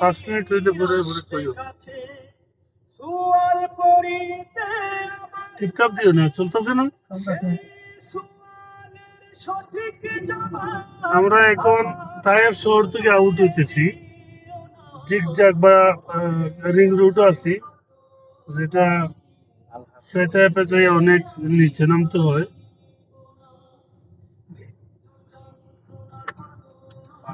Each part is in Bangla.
পাঁচ মিনিট হইলে ঘুরে ঘুরে কইও। টিপটাপ দিও না চলতেছে না? আমরা এখন তায়েব শহর থেকে আউট হইতেছি। জিগজাগ বা রিং রুটও আছি। যেটা পেঁচায় পেঁচায় অনেক নিচে নামতে হয়।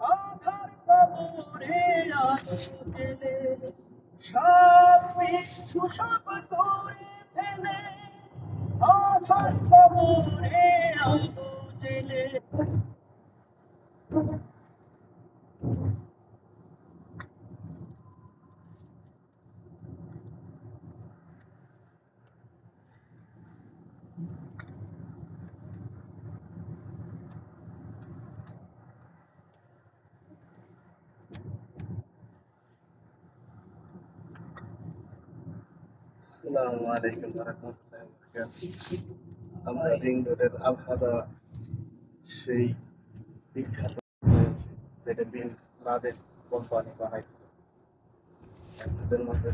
আধার কবরে আলো জেলে সব পিছু সব করে ফেলে আধার কবরে আলো জেলে। রিং রোডের আলহাদা সেই বিখ্যাত যেটা কোম্পানি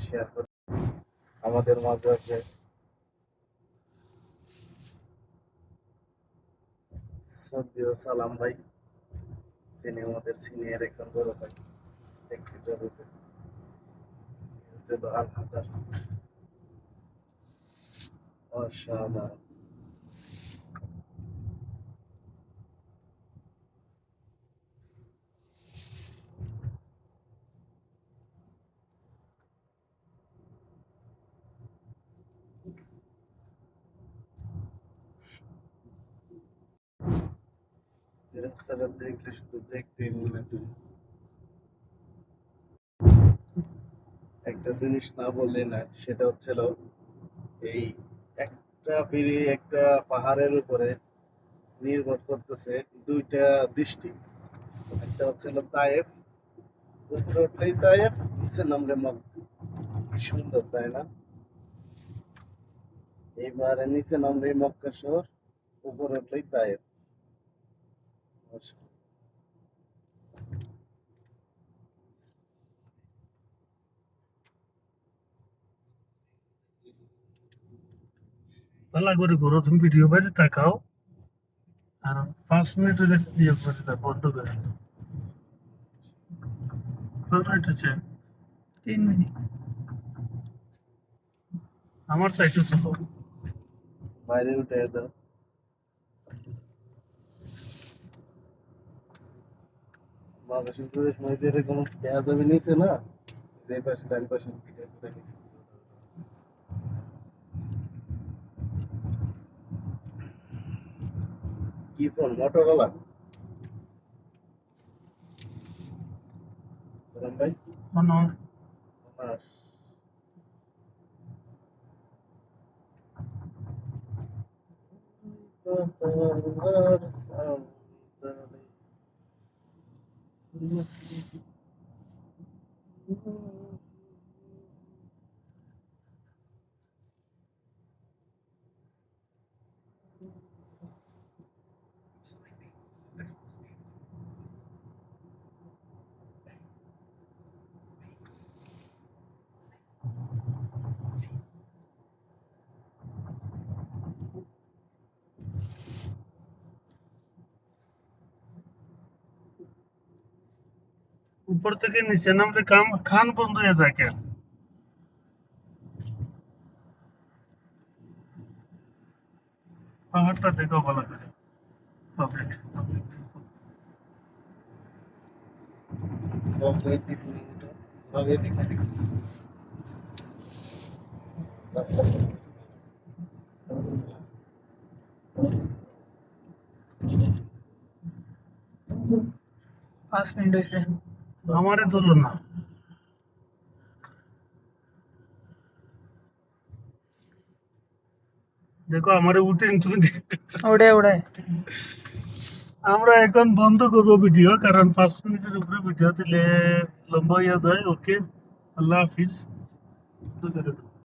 শেয়ার আমাদের মাঝে আছে সালাম ভাই, যিনি আমাদের সিনিয়র একজন বড় ভাই ট্যাক্সি হচ্ছে আলহাদার। অসাধারণ দেখলে একটা জিনিস না বললে না সেটা হচ্ছিল এই একটা বিড়ি একটা পাহাড়ের উপরে নির্ভর করতেছে দুইটা দৃষ্টি। একটা হচ্ছিল তায়েফ উপরে উঠলেই তায়েফ নিচে নামলে মক্কা। সুন্দর, তাই না? এইবারে নিচে নামলেই মক্কা শহর, উপরে উঠলেই তায়েফ। ভালো করে ঘুরো তুমি ভিডিও বাজে তাকাও আর পাঁচ মিনিট হলে ইয়ে করে দাও বন্ধ করে দাও কয় মিনিট হচ্ছে তিন মিনিট আমার সাইটে ছিল বাইরে উঠে দাও বাংলাদেশের প্রদেশ মধ্যে এরকম দেওয়া যাবে নিচে না যে পাশে ডান পাশে নিচে কি ফোন মোটরওয়ালা সালাম ভাই অনর মাস উপর থেকে নিচে নামলে কাম খান বন্ধ হয়ে যায় কেন? পাহাড়টা দেখো ভালো করে। পাবলিক পাবলিক পাঁচ মিনিট হয়েছে। আমারে তোলো না দেখো আমারে উঠেন তুমি উড়ে ওড়ে ওড়ে আমরা এখন বন্ধ করব ভিডিও কারণ পাঁচ মিনিটের উপরে ভিডিও দিলে লম্বা হয়ে যায়। ওকে আল্লাহ হাফিজ। করে দেবো